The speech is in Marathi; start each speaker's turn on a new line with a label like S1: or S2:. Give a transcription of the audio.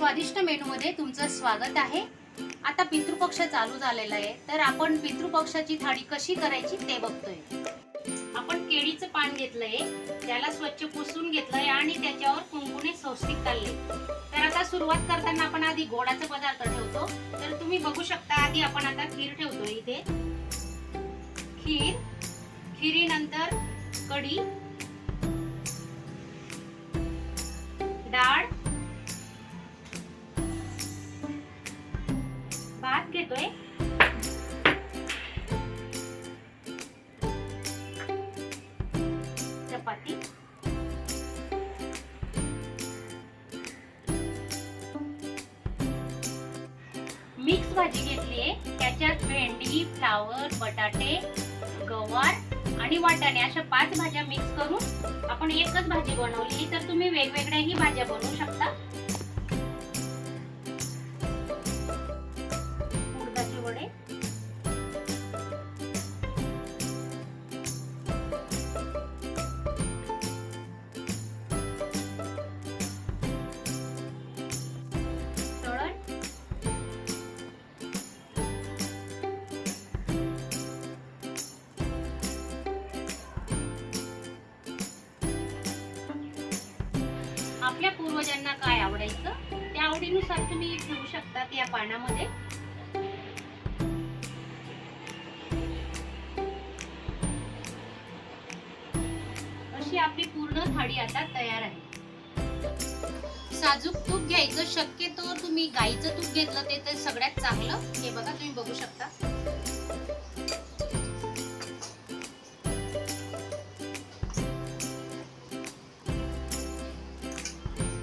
S1: स्वादिष्ट मेनूमध्ये तुमचं स्वागत आहे. आता पितृपक्ष चालू झालेला आहे. तर आपण पितृपक्षाची थाळी कशी करायची ते बघतोय. आपण केळीचं पान घेतलंय त्याला स्वच्छ पुसून घेतलंय आणि त्याच्यावर कुंकुने स्वस्तिक काढले तर आता सुरुवात करताना आपण आधी गोडाचा पदार्थ ठेवतो. तर तुम्ही बघू शकता आधी आपण आता खीर ठेवतो इथे. खीर खिरीनंतर कढी भात घेतोय. चपाती. मिक्स भाजी घेतलीये. त्याच्यात भेंडी फ्लावर बटाटे गवार आणि वाटाणे अशा पाच भाज्या मिक्स करून आपण एकच भाजी बनवली. तर तुम्ही वेगवेगळ्याही भाज्या बनवू शकता. आपल्या पूर्वजांना काय आवडायचं त्या आवडीनुसार तुम्ही ठेवू शकता या पानामध्ये. अशी आपली पूर्ण थाळी आता तयार आहे. साजूक तूप घ्यायचं शक्यतो तुम्ही गाईचं तूप घेतलं ते तर सगळ्यात चांगलं. हे बघा तुम्ही बघू शकता.